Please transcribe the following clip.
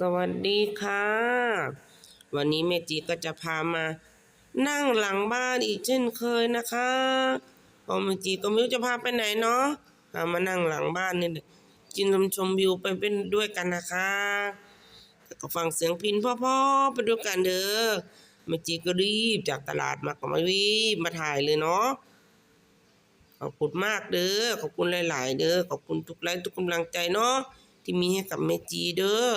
สวัสดีค่ะ วันนี้เมจิก็จะพามา นั่งหลังบ้านอีกเช่นเคยนะคะพอเมจีก็ไม่รู้จะพาไปไหนเนาะพามานั่งหลังบ้านนี่กินชมชมวิวไปเป็นด้วยกันนะคะก็ฟังเสียงพินพ่อๆไปด้วยกันเด้อเมจิก็รีบจากตลาดมาก็มารีบมาถ่ายเลยเนาะขอบคุณมากเด้อขอบคุณหลาย ๆ เด้อขอบคุณทุกไลค์ทุกกำลังใจเนาะที่มีให้กับเมจีเด้อ